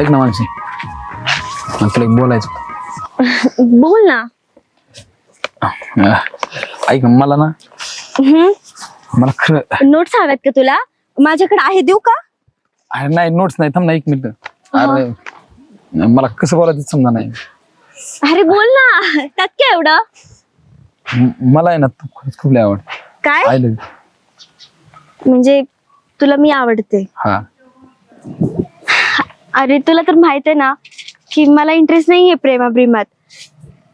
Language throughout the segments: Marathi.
ऐक ना माणसे मला तुला एक बोलायचं. बोल ना. ऐक ना मला ना हम्म. मला खरं नोट्स हव्यात का तुला? माझ्याकडे आहे देऊ का? अरे नाही नोट्स नाही. थांब ना एक मिनिट अरे मला कसं बोलायचं समजा नाही. अरे बोल ना. त्यात काय एवढं? म- मला आहे ना तू खरंच खूप लय आवड काय? आय लव्ह म्हणजे तुला मी आवडते. हा. अरे तुला तर माहीत आहे ना की मला इंटरेस्ट नाहीये प्रेमाप्रेमात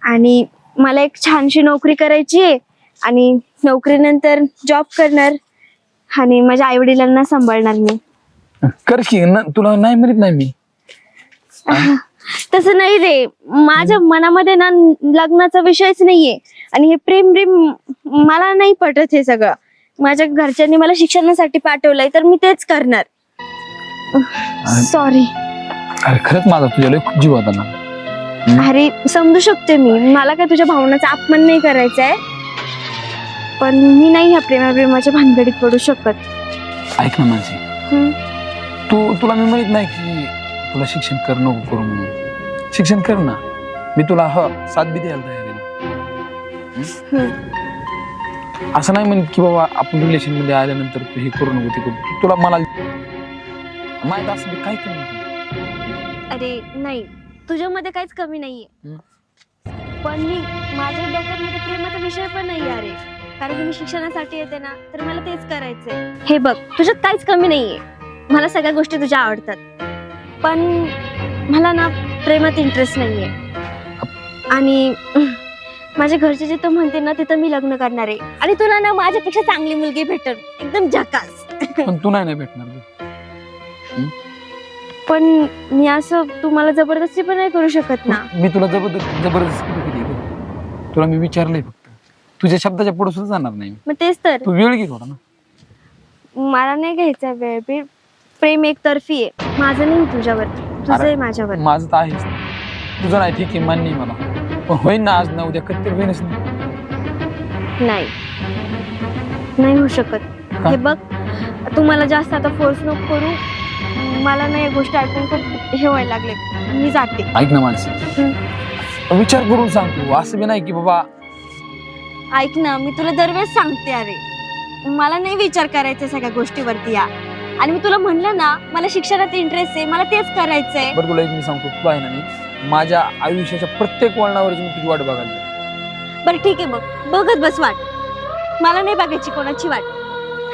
आणि मला एक छानशी नोकरी करायची आहे आणि नोकरीनंतर जॉब करणार आणि माझ्या आई वडिलांना सांभाळणार मी. कर की न- तुला नाही म्हणत नाही मी. तसं नाही रे. माझ्या मनामध्ये ना लग्नाचा विषयच नाहीये. आणि हे प्रेम प्रेम मला नाही पटत हे सगळं. माझ्या घरच्यांनी मला शिक्षणासाठी पाठवलंय तर मी तेच करणार. सॉरी अरे खरंच माझा तुझ्या लय खूप जीव होता ना. अरे समजू शकते मी. मला काय तुझ्या भावनाचा अपमान नाही करायचा आहे पण मी नाही ह्या प्रेमाप्रेमाच्या भानगडीत पडू शकत. ऐक ना हम्म. तू तुला मी म्हणत नाही की तुला शिक्षण कर नको करू म्हणून. शिक्षण कर ना. मी तुला ह साथ बी द्यायला तयार आहे. असं नाही म्हणत की बाबा आपण रिलेशनमध्ये आल्यानंतर तू हे करू नको ते करू तुला मला माहीत असं बी काही कमी नाही. अरे नाही. तुझ्यामध्ये काहीच कमी नाहीये. पण मी माझ्या डोक्यामध्ये प्रेमाचा विषय पण नाही अरे. कारण की मी शिक्षणासाठी येते ना तर मला तेच करायचंय. हे बघ तुझ्यात काहीच कमी नाहीये. मला सगळ्या गोष्टी तुझ्या आवडतात. पण मला ना प्रेमात इंटरेस्ट नाहीये. आणि माझ्या घरचे जिथं म्हणते ना तिथं मी लग्न करणार. आहे आणि तुला ना माझ्यापेक्षा चांगली मुलगी भेटल एकदम झकास. पण तू नाही भेटणार. पण मी असं तू मला जबरदस्ती पण नाही करू शकत ना. मी तुला जबरदस्त जबरदस्ती कुठे केली? तुला मी विचारलंय फक्त. तुझ्या शब्दाच्या पुढे सुद्धा जाणार नाही मी. मग तेच तर. तू वेळ घे थोडा ना. मला नाही घ्यायचा वेळ. बी प्रेम एकतर्फी आहे. माझं नाही तुझ्यावर. तुझं अरे, आहे माझ्यावर. माझं तर आहेच. तुझं नाही ठीक आहे मान्य आहे मला. पण होईन ना आज ना उद्या कधी होईनच नाही नाही. नाही होऊ शकत. का? हे बघ तू मला जास्त आता फोर्स नको करू. मला ना या गोष्टी ऐकून खूप हे व्हायला लागले. मी जाते. ऐक ना माणसं विचार करून सांग तू. असं बी नाही की बाबा ऐक ना मी तुला दरवेळेस सांगते अरे. मला नाही विचार करायचा सगळ्या गोष्टीवरती या. आणि मी तुला म्हणलं ना मला शिक्षणात इंटरेस्ट आहे मला तेच करायचंय. बरं तुला एक मी सांगतो. तू आहे ना मी माझ्या आयुष्याच्या प्रत्येक वळणावर मी तुझी वाट बघायला. बरं ठीक आहे मग. बघत बस वाट. मला नाही बघायची कोणाची वाट.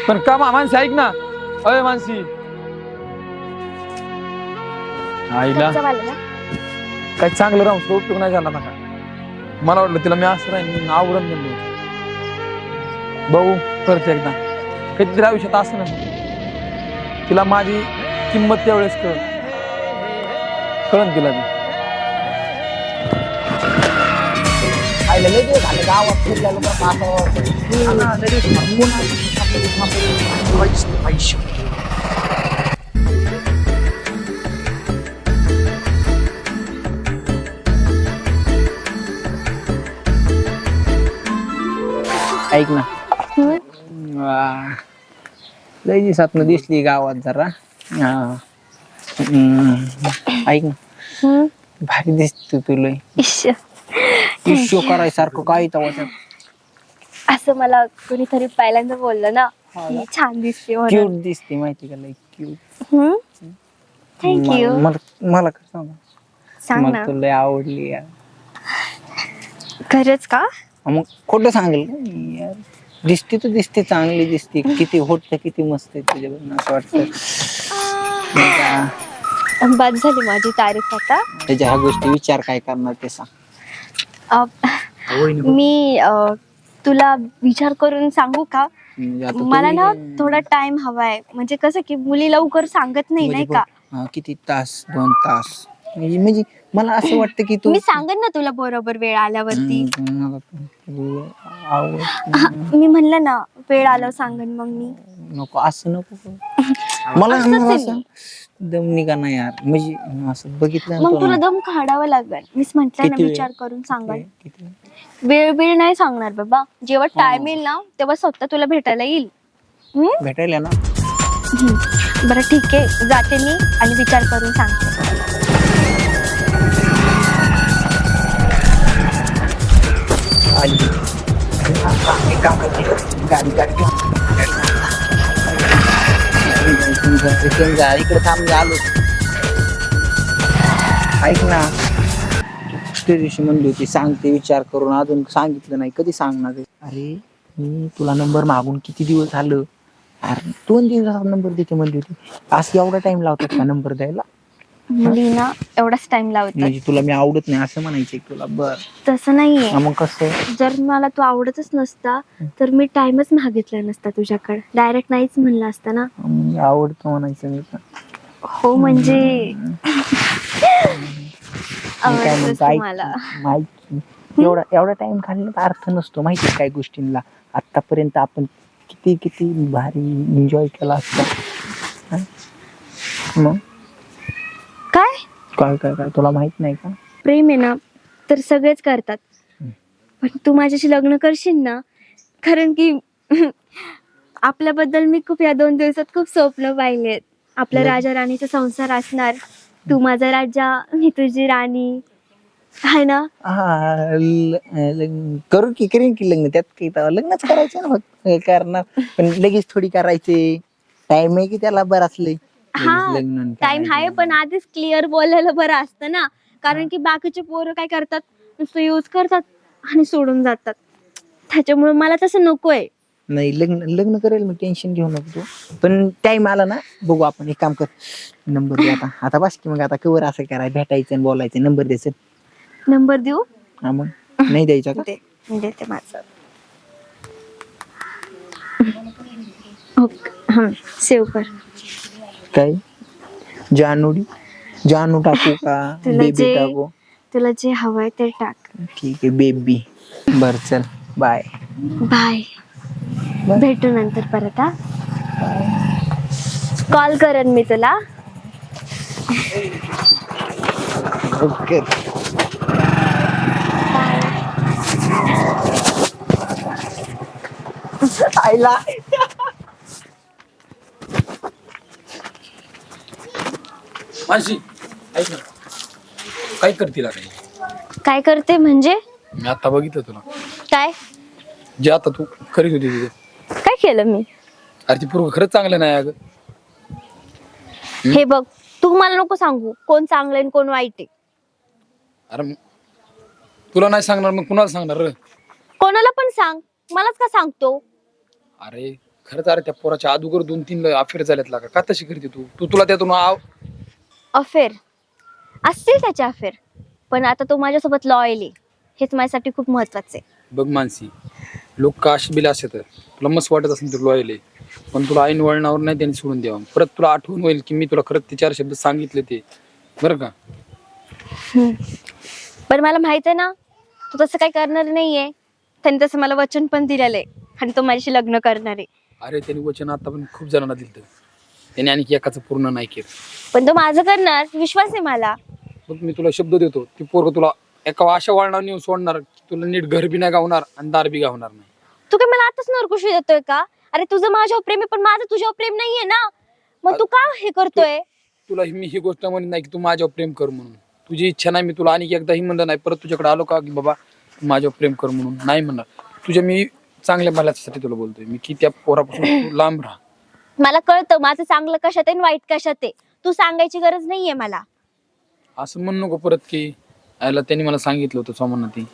पण का मा- मानसी ऐक ना. अय मानसी. आईला? काय चांगलं राहून तो उपयोग नाही झाला ना का मला वाटलं तिला मी असं राहीन आवडत म्हणलो भाऊ करते एकदा कधीतरी आयुष्यात असं ना तिला माझी किंमत त्यावेळेस कळ कळन तिला मी आईला लय दिवस झाले गावात तर ऐक ना. वा. लय दिवसातनं दिसली गावात जरा. हा. हम्म. ऐक ना. हम्म. भारी दिसतो तू लय. इश्श. इश्यो करायसारखं काय असं मला कोणीतरी पहिल्यांदा बोललं ना की छान दिसते म्हणून. क्यूट दिसते माहिती का लय क्यूट थँक्यू मला मला काय सांग? सांग मला ना. तुला आवडली यार. खरंच का? मग खोटं सांगेल? यार दिसते तर दिसते चांगली दिसते. किती होत किती मस्त आहे तुझ्याकडून असं वाटतं बाद झाली माझी तारीफ आता. त्याच्या ह्या गोष्टी विचार काय करणार ते सांग. अ, मी अ, तुला विचार करून सांगू का? म्हणजे आता मला ना थोडा टाइम हवाय. म्हणजे कसं की मुली लवकर सांगत नाही नाही का? बघ, हा, किती तास? दोन तास. म्हणजे म्हणजे मला असं वाटतं की तू मी सांगेन ना तुला बरोबर वेळ आल्यावरती. हा, मी म्हणलं ना वेळ आल्यावर सांगेन मग मी. नको असं नको करू. मला असंच मला आहे असं दम निघा ना यार. म्हणजे असं बघितलं ना मग तुला ना. दम काढावा लागेल. मीच म्हंटल ना किती वेळ? विचार करून सांगाल. किती-? वेळ? वेळ नाही सांगणार बाबा. जेव्हा टाइम येईल ना तेव्हा स्वतः तुला भेटायला येईल. हम्म? भेटायला ना. बरं ठीक आहे. जाते मी आणि विचार करून सांगते. आली काम करते गाडी गाडी इकडे थांब मी आलो ऐक ना त्या दिवशी म्हणली होती सांगते विचार करून अजून सांगितलं नाही कधी सांगणार अरे मी तुला नंबर मागून किती दिवस झालं अरे दोन दिवसाचा नंबर देते म्हणली होती असं एवढा टाइम लावतात का नंबर द्यायला मुली ना एवढाच टाइम लावतात. म्हणजे तुला मी आवडत नाही असं म्हणायचं तुला. बर. तसं नाहीये. हा, मग कसं? जर मला तू आवडतच नसता तर मी टाइमच मागितला नसता तुझ्याकडे. डायरेक्ट नाहीच म्हणलं असतं ना? मग आवडतं म्हणायचं मी पण हो म्हणजे मी काय आवडतंच म्हणतो ऐक तुम्हाला. माहिती एवढा एवढा टाइम घालण्यात अर्थ नसतो माहिती आहे काय गोष्टींना. आतापर्यंत आपण किती किती भारी एन्जॉय केला असता. हा? मग? काय? काय काय काय? तुला माहीत नाही का? प्रेम आहे ना तर सगळेच करतात. पण तू माझ्याशी लग्न करशील ना कारण की आपल्याबद्दल मी खूप या दोन दिवसात खूप स्वप्न पाहिलेत आपला? राजा राणीचा संसार असणार तू माझा राजा मी तुझी राणी. आहे ना? हा ल- करू की करीन की लग्न? त्यात काही तेव्हा लग्नच करायचं ना फक्त हे करणार. पण लगेच थोडी करायचे. टाइम आहे की त्याला बराच लय हा आणि टाइम आहे. पण आधीच क्लिअर बोलायला बरं असतं ना. कारण की बाकीचे पोरं काय करतात नुसतं यूज करतात आणि सोडून जातात. त्याच्यामुळे मला तसं नकोय. नाही लग्न लग्न करेल मी टेन्शन घेऊ नको तू. पण टाइम आला ना बघू आपण एक काम कर. नंबर दे आता. आता बस की मग आता कवर असं कराय भेटायचं आणि बोलायचं. नंबर द्यायचं नंबर देऊ? हा मग. नाही द्यायचा का? दे देते माझं. ओके सेव्ह कर. काय? जानूडी जानू टाकू का? तुला बेबी जे- टाकू? तुला जे हवंय ते टाक. ठीक आहे बेबी. बर चल. बाय. बाय. भेटू नंतर परत हा. कॉल करेन मी तुला. ओके. आईला. मानसी ऐक ना. काय करतील आता? काय करते म्हणजे? मी आता बघितलं तुला. काय? जे आता तू करीत होती तिथे. काय केलं मी? अरे ती पूर्व खरंच चांगलं नाही अगं. हे बघ तू मला नको सांगू कोण चांगलं आणि कोण वाईट आहे. अरे मग तुला नाही सांगणार मग कुणाला सांगणार रे? कोणाला पण सांग मलाच का सांगतो? अरे खरंच अरे त्या पोराच्या अगोदर दोन तीन अफेअर झाल्यात लागा. का तशी करते तू? तू तुला त्यातून आव अफेअर असतील त्याचे अफेअर पण आता तो माझ्यासोबत लॉयल आहे. हेच माझ्यासाठी खूप महत्वाचं आहे. बघ मानसी लोक का अशी बिला असतात तुला मस्त वाटत असेल तुला लॉयल आहे. पण तुला ऐन वळणावर नाही त्यांनी सोडून द्यावं. परत तुला आठवण होईल की मी तुला खरंच ते चार शब्द सांगितले ते. बरं का? पण मला माहीत आहे ना तू तसं काही करणार नाहीये. त्यांनी तसं मला वचन पण दिलेलं आहे. आणि तो माझ्याशी लग्न करणार आहे. अरे त्यांनी वचन आता पण खूप जणांना दिलं त्यांनी आणखी एकाचं पूर्ण नाही केलं. पण तो माझं करणार विश्वास आहे मला. मग मी तुला शब्द देतो ती पोरग तुला एका अशा वळणावर नेऊन सोडणार की तुला नीट घर बी नाही गावणार आणि दार बी गावणार नाही. तू काय मला आताच नरकुशी देतोय का? अरे तुझं माझ्यावर प्रेम आहे पण माझं तुझ्यावर प्रेम नाहीये ना. मग तू का हे करतोय? तुला ही- मी ही गोष्ट म्हणत नाही की तू माझ्यावर प्रेम कर म्हणून. तुझी इच्छा नाही मी तुला आणि एकदाही म्हणलं नाही परत तुझ्याकडे आलो का की बाबा तू माझ्यावर प्रेम कर म्हणून. नाही म्हणणार तुझ्या मी चांगल्या भल्यासाठी तुला बोलतोय. मी की त्या पोरापासून तू लांब राहा. मला कळतं माझं चांगलं कशात आहे आणि वाईट कशात आहे. तू सांगायची गरज नाहीये मला. असं म्हणू नको परत की आयला त्यांनी मला सांगितलं होतं सोमनाथ. ती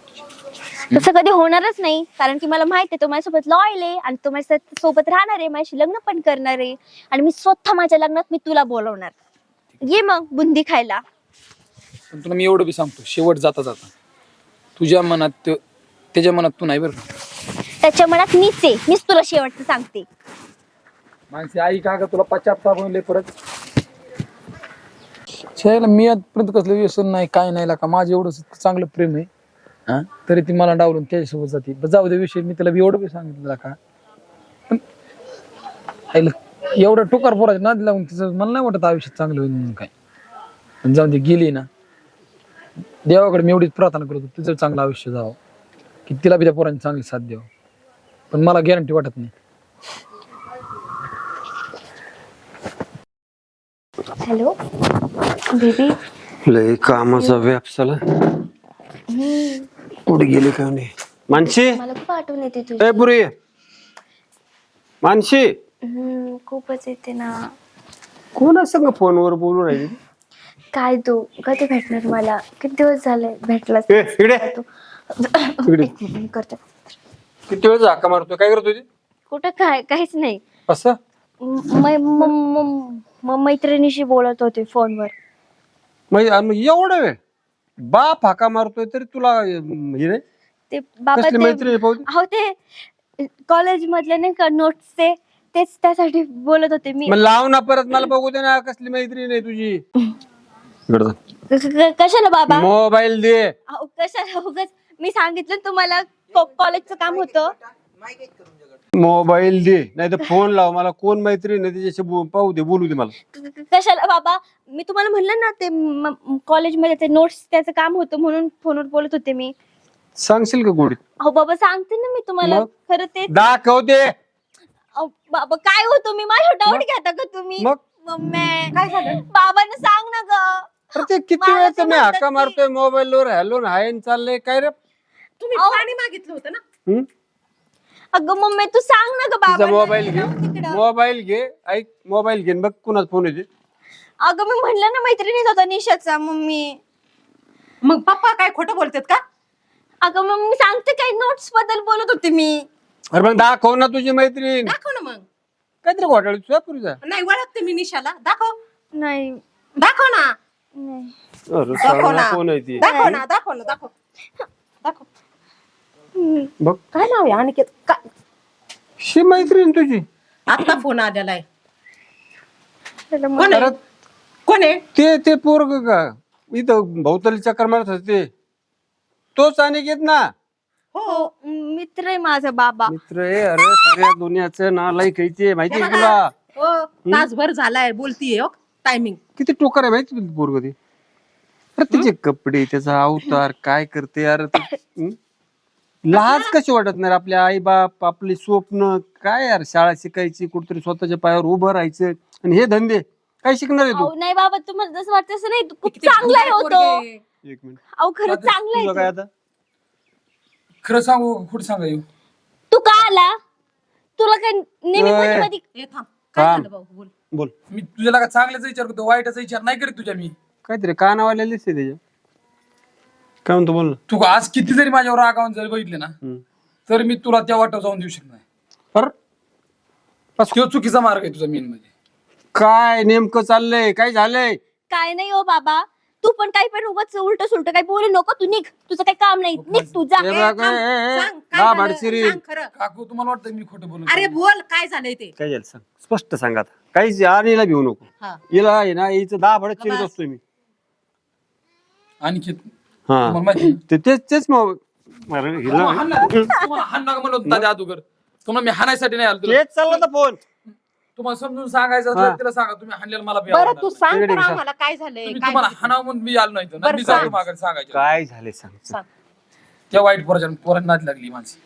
तसं कधी होणारच नाही कारण की मला माहीत आहे तो माझ्यासोबत लॉयल आहे आणि तो माझ्या सोबत राहणार आहे माझ्याशी लग्न पण करणार आहे. आणि मी स्वतः माझ्या लग्नात मी तुला बोलवणार. ये मग बुंदी खायला. पण तुला मी एवढं बी सांगतो शेवट जाता जाता. तुझ्या मनात त्यो- त्याच्या मनात तू नाही बरं का? त्याच्या मनात मीच आहे मीच तुला शेवटचं सांगते. माणसे आई का ग तुला पश्चाताप होईल परत. छायला मी आजपर्यंत कसलं व्यसन नाही काय नाही का माझं एवढं चांगलं प्रेम आहे. हा? तरी ती मला डावलून त्याच्यासोबत जाते. बरं जाऊ दे विषय मी तिला बी एवढं बी सांगितलं का पण आईला एवढं टोकार पोराचं नाद लावून तिचं मला नाही वाटत आयुष्यात चांगलं होईल म्हणून काय. पण जाऊ दे गेली ना. देवाकडे मी एवढीच प्रार्थना करतो तिचं चांगलं आयुष्य जावं. की तिला बी त्या पोरांनी चांगली साथ द्यावं. पण मला गॅरंटी वाटत नाही. हॅलो. बेबी लय कामाचा व्यापसाला कुठे गेली का नाही. मानशी मला खूप आठवण येते तुझी. ए पुरी. मानशी हम्म, खूपच येते ना. कोणा संग फोनवर बोलू राहिली? काय तू? कधी भेटणार मला? किती दिवस झाले भेटला ए, इकडे. तू? इकडे. एक मिनिट, मी करते. किती वेळ झाका मारतो काय करतो ती कुठं काय? काहीच नाही. असं? म- मै- म- म- म- मैत्रिणीशी बोलत होते फोनवर. म्हणजे आणि मग एवढा वेळ बाप हाका मारतोय तरी तुला अं, हे नाही? ते बाबा कसली ते पाहू. अहो कॉलेज मधले नाही का नोट्स ते तेच त्यासाठी बोलत होते मी. मग लाव ना परत मला बघू दे ना कसली मैत्रीण आहे तुझी. इकडं जा. क- क- कशाला बाबा? मोबाईल दे. अहो, कशाला? उगाच मी सांगितलं ना तुम्हाला कॉलेजचं काम होतं. मोबाईल दे नाही तर फोन लाव मला कोण मैत्रीण आहे त्याच्याशी बो- पाहू दे बोलू दे मला. क- कशाला? बाबा मी तुम्हाला म्हणलं ना ते म- कॉलेजमध्ये ते नोट्स त्याचं काम होतं म्हणून फोनवर बोलत होते मी. सांगशील का गोडीत अहो बाबा सांगते ना मी तुम्हाला. मग? खरं ते दाखव दे अहो, बाबा काय हो तुम्ही? माझ्या डाऊट घेता का तुम्ही? मग? मम्मी. काय झालं? बाबांना सांग ना ग. अरे ते किती मला वेळ ते मी म्हणतात हाका की- मारतोय मोबाईल वर हॅलो हाय चाललंय काय रे? तुम्ही अहो. पाणी मागितलं होतं ना? हं? अगं मम्मी तू सांग ना ग तिचा बाबा मोबाईल घे. मोबाईल घे. ऐक मोबाईल घे बघ कुणाचा फोन येते अगं मी म्हणलं ना मैत्रिणीच होता निशाचा मम्मी. मग पप्पा काय खोटं बोलतात का? अगं मग मी सांगते काय नोट्सबद्दल बोलत होते मी. अरे मग दाखव ना तुझी मैत्रीण. दाखव ना मग. काहीतरी घोटाळे पुरीचा नाही ओळखते मी निशाला दाखव. नाही. दाखव ना. नाही. अरे दाखव साला ना. कोण आहे ती? दाखव ना दाखव ना दाखव. दाखव. बघ. काय नाव आहे अनिकेत काय? शी मैत्रीण तुझी. आता फोन आलेला आहे. कोण आहे? कोण आहे? ते ते पोरग का? इथं भोवताली चक्कर मारत होते ते. तोच अनिकेत ना? हो मित्र आहे माझा बाबा. मित्र आहे? अरे सगळ्या दुनियाचं आहे ते माहिती आहे तुला? हो तासभर झालाय बोलतीये हो. टायमिंग किती टोकर आहे माहिती पोरग ते? अरे त्याचे कपडे त्याचा अवतार काय करते? अरे ते, हं? लाज कशी वाटत नाही रे? आपल्या आई बाप आपले स्वप्न काय यार? शाळा शिकायची कुठतरी स्वतःच्या पायावर उभं राहायचं. आणि हे धंदे काय शिकणार आहे तू? अहो, नाही बाबा तुम्हाला जसं वाटतं तसं नाही. खूप चांगला आहे होतो एक मिनिट. अहो खरंच चांगला तुझं काय आहे तो. आता? खरं सांगू कुठं सांगा येऊ. तू का आला? तुला काय नेहमी ओय. मध्ये मध्ये हे थांब. काय थांब. झालं भाऊ? बोल. बोल. मी तुझ्याला का चांगल्याचा विचार करतो वाईटाचा विचार नाही करीत तुझ्या मी. काहीतरी कानावाल्या दिसते त्याच्या. काय म्हणतो बोल ना. तू आज किती जरी माझ्यावर रागावून जरी बघितले ना. तर मी तुला त्या वाटावर जाऊन देऊ शकत नाही अरे तो चुकीचा मार्ग आहे तुझा मेन मध्ये. काय नेमकं चाललंय? काय झालंय? काय नाही हो बाबा. तू पण काही पण उगाच उलट सुलट काही बोलू नको तू निघ. तुझं काही काम नाही. निघ तू जा. हे ए, बघ, थांब. ए, ए, ए, सांग, काय दहा झालं? भाडशिरी. सांग खरं. काकू तुम्हाला वाटतं मी खोटं बोलतो अरे बोल काय झालंय ते? काय झालं सांग. स्पष्ट सांगा आता. काहीच आणीला भिवू नको. हा. हिला आहे ना हिचं दहा भडत चिरत. असतोय मी. आणखी? हा. तुम्हाला माहिती आहे ना? ते तेच तेच मग. अरे हिला तुम्हाला हाणणार- तुम्हाला हाणणार म्हणलं होतं दादा अगोदर तुम्हाला मी हाणायसाठी नाही आलो तुला. तेच चालला फोन. तुम्हाला समजून सांगायचं असलं हा. तर तिला सांगा तुम्ही हाणलेलं मला बी बरं आवडणार तू नाही. सांग तर. आम्हाला काय झालंय तुम्ही काय तुम्हाला हाणावं म्हणून मी आलो नाही इथं. बरं, मी जातो सांग. माघारी सांगायचं. काय झाले सांग सांग. त्या वाईट पोराच्या लागली माणसं.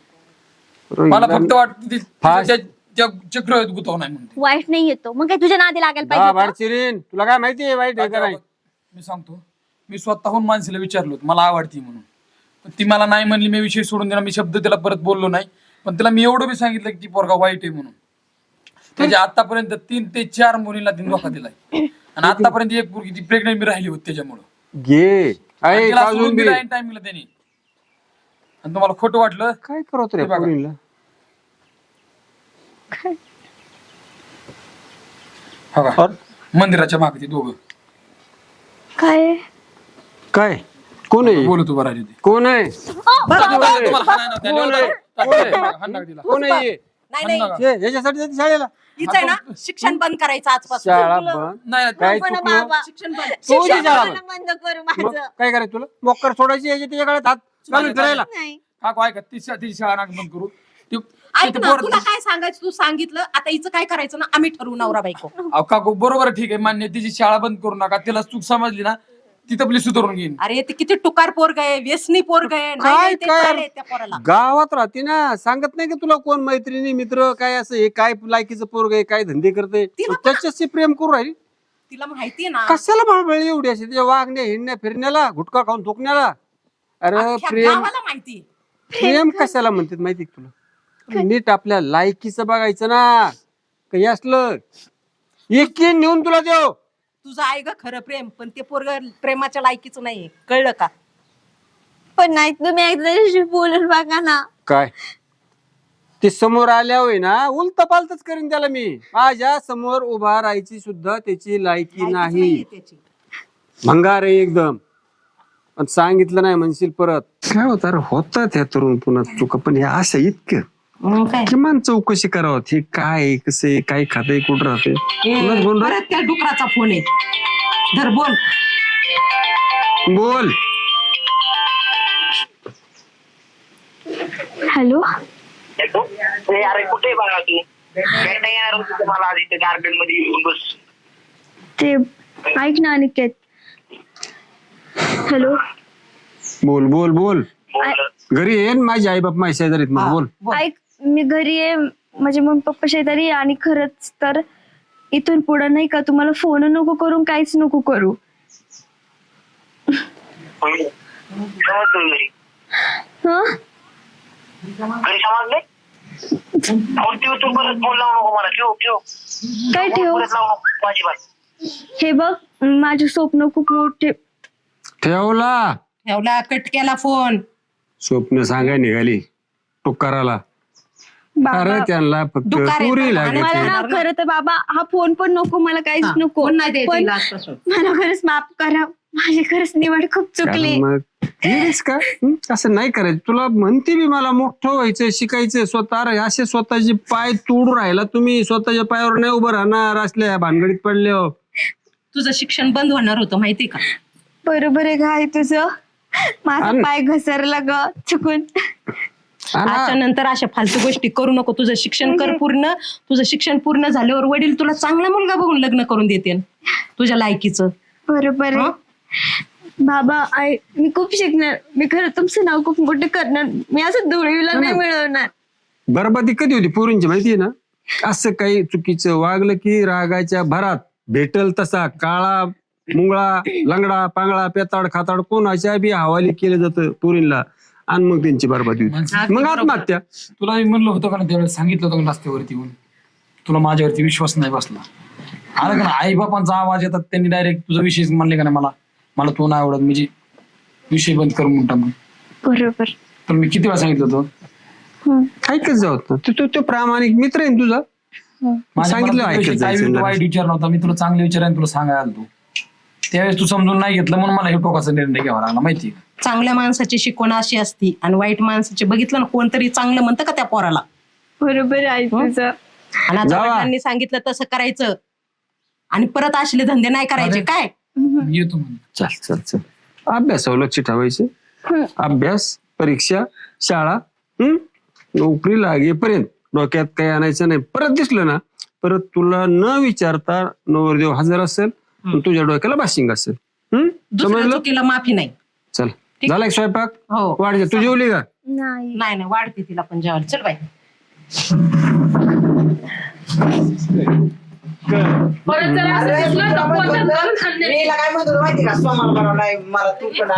अरे मला हिला फक्त वाटतं ती- फास्ट. त्या- त्या चक्र गुतव नाही म्हणते वाईट नाही येतो मग काय तुझ्या नादी लागायला दहा पाहिजे तुला काय माहिती आहे वाईट आहे का नाही? मी सांगतो. मी स्वतःहून माणसाला विचारलो होतं, मला आवडती म्हणून. पण ती मला नाही म्हणली मी विषय सोडून दिला मी शब्द तिला परत बोललो नाही. पण तिला मी एवढं बी सांगितलं की ती पोरगा वाईट आहे म्हणून. म्हणजे आतापर्यंत तीन ते चार मुलींना तिने धोका दिलाय. आणि आतापर्यंत एक मुलगी ती प्रेग्नेंट बी राहिली होती त्याच्यामुळं. घे. आणि तिला सोडून त्यांनी. आणि तुम्हाला खोटं वाटलं? काय करत रे हो का अरे, मंदिराच्या मागे ते दोघं. काय? काय? कोण आहे? राहिली ती कोण आहे? तुम्हाला हाणायला नव्हतं, कोण आहे? टाकलं, हाण नका तिला. कोण आहे? नाही नाही. हाण नका. हे, याच्यासाठी जाते शाळेला. हिचं आहे ना शिक्षण बंद करायचं आजपासून. शाळा बंद? नाही नाही, काय पण चुकलं? बाबा शिक्षण बंद. तू जी. शिक्षण शाळा मला बंद कर मग माझं काय करायचं तुला? मोकर सोडायची याच्या त्याच्या गळ्यात हात. घालून फिरायला नाही. काकू ऐका ती शा- तिची शाळा नाक बंद करू. ती- ऐक तिथे ना पोरं- तुला काय सांगायचं तू सांगितलं. आता हिचं काय करायचं ना आम्ही ठरवू नवरा बायको. अहो, काकू बरोबर आहे, ठीक आहे मान्य आहे. तिची शाळा बंद करू नका. तिला चूक समजली ना ती तपली सुधारून घेईन. अरे ते किती टुकार पोर गए व्यसनी पोर गए नाही, काय नाही, ते काय? चालेल त्या पोराला. गावात राहते ना सांगत नाही की तुला कोण मैत्रिणी मित्र काय असं हे काय लायकीचं पोरग आहे काय धंदे करते तिला पण- त्याच्याशी प्रेम करू राहील. तिला माहितीये ना. कशाला बळबळ एवढी अशी? त्याच्या वागण्या हिंडण्या फिरण्याला गुटखा खाऊन थुकण्याला? अरे अख्ख्या प्रेम गावाला माहिती. प्रेम कशाला म्हणतात माहिती का तुला? नीट आपल्या लायकीचं बघायचं ना. काही असलं एक नेऊन तुला देव. तुझं आहे ग खरं प्रेम पण ते पोरग प्रेमाच्या लायकीचं नाहीये. कळलं का? पण नाही तुम्ही एकदा त्याच्याशी बोलून बघा ना. काय? ते समोर आल्या होय ना उलट पालतच करीन त्याला मी. माझ्यासमोर उभा राहायची सुद्धा त्याची लायकी लायकीच नाही. त्याची. भंगार आहे एकदम. पण सांगितलं नाही म्हणशील परत. काय होत अरे होतात ह्या तरुण पुन्हा चुका पण हे असं इतकं मग काय? किमान चौकशी करावं. हे काय आहे, कसं आहे, काय खाते कुठं राहते? बोल. परत त्या डुकराचा फोन आहे. धर बोल. बोल. हॅलो. अरे कुठे बघा तू? भेटता येणार होती तुम्हाला आज इथे गार्डनमध्ये येऊन बस. ते ऐक ना अनिकेत. हॅलो. बोल बोल बोल. बोल. घरी ये न माझी आई बाप माझ्या शेजारीत मग बोल. बोल. ऐक मी घरी आहे माझे मम्मी पप्पा शेजारी आहे आणि खरंच तर इथून पुढे नाही का तुम्हाला फोन नको करू काहीच नको करू. समजलं घरी हं? घरी समजले? फोन ठेव तू परत फोन लावू नको मला. ठेव ठेव. काय ठेव? परत लावू नको माझी बात हे बघ माझे स्वप्न खूप मोठे. ठेवला. ठेवला कट केला फोन स्वप्न सांगाय निघाली. टुकाराला बाबा अरे त्यांना फक्त दुकान आहे, पुरी. मला ना खरं तर बाबा हा फोन पण नको मला काहीच हा, नको फोन नाही द्यायचा पण हिला आजपासून. मला खरंच माफ करा माझी खरंच निवड खूप चुकली कारण मग येईस का हं? असं नाही करायचं तुला म्हणते मी मला मोठं व्हायचं शिकायचं स्वतः अरे असे स्वतःचे पाय तोडून राहिला तुम्ही स्वतःच्या पायावर नाही उभं राहणार असल्या भानगडीत पडले हो तुझं शिक्षण बंद होणार होतं माहिती का बरोबर आहे काय तुझं माझा. पाय घसरला ग चुकून आजच्या नंतर अशा फालतू गोष्टी करू नको. तुझं शिक्षण कर पूर्ण. तुझं शिक्षण पूर्ण झाल्यावर वडील तुला चांगला मुलगा बघून लग्न करून देते तुझ्या लायकीचं. बरोबर आहे. बाबा आय मी खूप शिकणार. मी खरं तुमचं नाव खूप मोठं करणार. मी असं धुळीला नाही मिळवणार. बरबादी कधी होती? पोरींची माहितीये ना? असं काही चुकीचं वागलं की रागाच्या भरात भेटल तसा काळा मुंगळा लंगडा पांगळा पेताड खाताड कोणाच्या बी हवाली केलं जातं पोरींला? आणि मग त्यांची बरबादी होती. मग आत्महत्या. तुला मी म्हणलं होतं का ना त्यावेळेस सांगितलं होतं का रस्त्यावरती येऊन? तुला माझ्यावरती विश्वास नाही बसला. आलं का ना आई बापांचा आवाज येतात त्यांनी डायरेक्ट तुझा विषय म्हणले का नाही मला? मला तू नाही आवडत म्हणजे विषय बंद करून म्हणता मग. बरोबर. तर मी किती वेळा सांगितलं होतं. ऐकत जाऊ तू तू- तो प्रामाणिक मित्र आहे ना तुझा? माझ्या सांगितलं मनात ऐकत काही जायचं. वाईट विचार नव्हता. मी तुला चांगले विचार आहे तुला सांगायला आलो. तू त्यावेळेस तू समजून नाही घेतलं म्हणून मला हे टोकाचा निर्णय घ्यावा लागला माहिती? चांगल्या माणसाची शिकवण अशी असती आणि वाईट माणसाची बघितलं ना कोणतरी चांगलं म्हणतं का त्या पोराला? बरोबर आहे तुझं. आणि आता जावा. वडिलांनी सांगितलं तसं करायचं. आणि परत असले धंदे नाही करायचे अरे. काय? मी येतो म्हणून. चल चल चल. अभ्यासावर लक्ष ठेवायचं. हम्म. अभ्यास परीक्षा शाळा हम्म नोकरी लागेपर्यंत डोक्यात काही आणायचं नाही. परत दिसलं ना परत तुला न विचारता नवरदेव हजर असेल आणि तुझ्या डोक्याला बाशिंग असेल. हम्म दुसऱ्या समजलं? चुकीला माफी नाही. चल. झाला का स्वयंपाक? हो. वाढ तू जेवली का? नाही. नाही नाही. वाढते तिला पण जेवायला. चल बाई. परत जर असं दिसलं तर पोटात घालून आणण्याची. काय म्हणतो माहिती का? सोमार बनवलाय मला तू पण